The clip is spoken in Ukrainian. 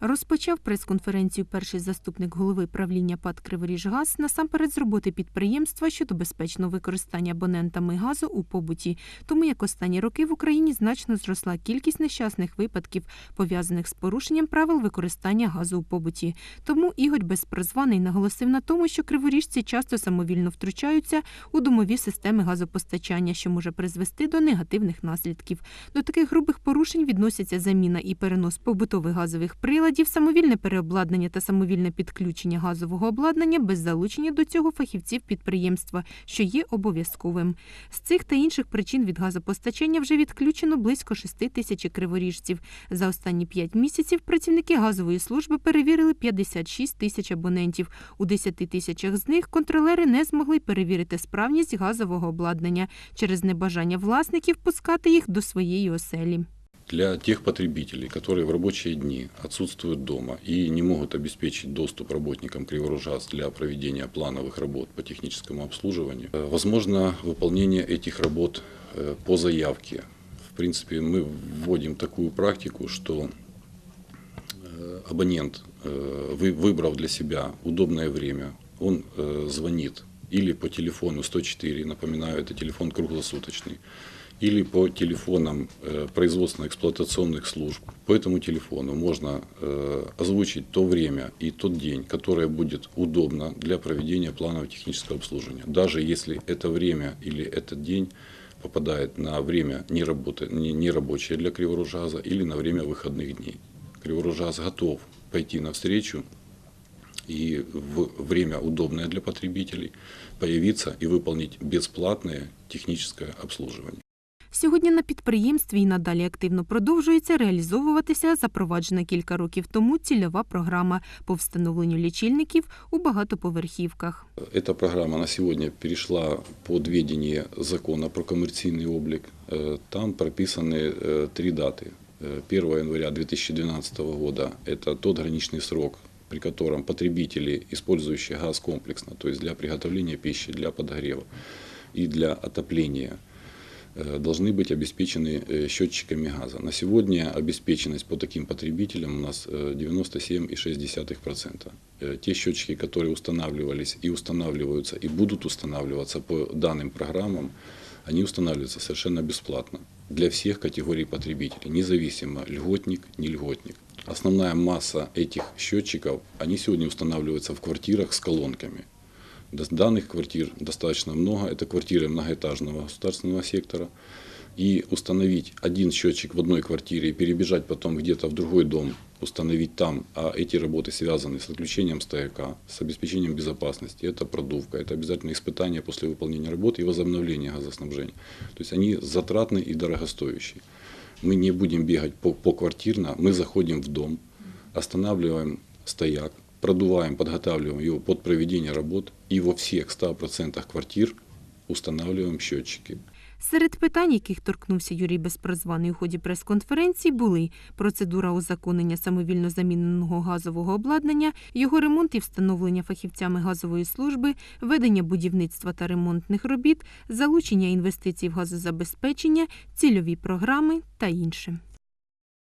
Розпочав прес-конференцію перший заступник голови правління ПАД «Криворіжгаз» насамперед з роботи підприємства щодо безпечного використання абонентами газу у побуті, тому як останні роки в Україні значно зросла кількість нещасних випадків, пов'язаних з порушенням правил використання газу у побуті. Тому Ігор Безпрозваний наголосив на тому, що криворіжці часто самовільно втручаються у домові системи газопостачання, що може призвести до негативних наслідків. До таких грубих порушень відносяться заміна і перенос побутових газових приладів, самовільне переобладнання та самовільне підключення газового обладнання без залучення до цього фахівців підприємства, що є обов'язковим. З цих та інших причин від газопостачання вже відключено близько 6 тисяч криворіжців. За останні 5 місяців працівники газової служби перевірили 56 тисяч абонентів. У 10 тисячах з них контролери не змогли перевірити справність газового обладнання через небажання власників пускати їх до своєї оселі. Для тех потребителей, которые в рабочие дни отсутствуют дома и не могут обеспечить доступ работникам Криворужгаз для проведения плановых работ по техническому обслуживанию, э, возможно выполнение этих работ э, по заявке. В принципе, мы вводим такую практику, что э, абонент, вы- выбрав для себя удобное время, он звонит или по телефону 104, напоминаю, это телефон круглосуточный, или по телефонам э, производственно-эксплуатационных служб. По этому телефону можно э, озвучить то время и тот день, которое будет удобно для проведения планового технического обслуживания. Даже если это время или этот день попадает на время не, работы, не, не рабочее для Криворужгаза или на время выходных дней. Криворужгаз готов пойти навстречу и в время удобное для потребителей появиться и выполнить бесплатное техническое обслуживание. Сьогодні на підприємстві і надалі активно продовжується реалізовуватися запроваджена кілька років тому цільова програма по встановленню лічильників у багатоповерхівках. Эта программа на сегодня перешла под ведение закона про коммерційний облик. Э, Там прописаны э, три даты. Э, 1 января 2012 года – это тот граничный срок, при котором потребители, использующие газ комплексно, то есть для приготовления пищи, для подогрева и для отопления, э, должны быть обеспечены э, счетчиками газа. На сегодня обеспеченность по таким потребителям у нас э, 97,6%. Э, Те счетчики, которые устанавливались и устанавливаются, и будут устанавливаться по данным программам, они устанавливаются совершенно бесплатно для всех категорий потребителей, независимо льготник, не льготник. Основная масса этих счетчиков, они сегодня устанавливаются в квартирах с колонками. Данных квартир достаточно много. Это квартиры многоэтажного государственного сектора. И установить один счетчик в одной квартире и перебежать потом где-то в другой дом, установить там, а эти работы связаны с отключением стояка, с обеспечением безопасности, это продувка, это обязательно испытание после выполнения работы и возобновление газоснабжения. То есть они затратны и дорогостоящие. Мы не будем бегать по, по квартирно, мы заходим в дом, останавливаем стояк, продуваем, подготавливаем его под проведение работ и во всех 100% квартир устанавливаем счетчики. Серед питань, яких торкнувся Юрій Безпрозваний у ході прес-конференції, були процедура узаконення самовільно заміненого газового обладнання, його ремонт і встановлення фахівцями газової служби, ведення будівництва та ремонтних робіт, залучення інвестицій в газозабезпечення, цільові програми та інше.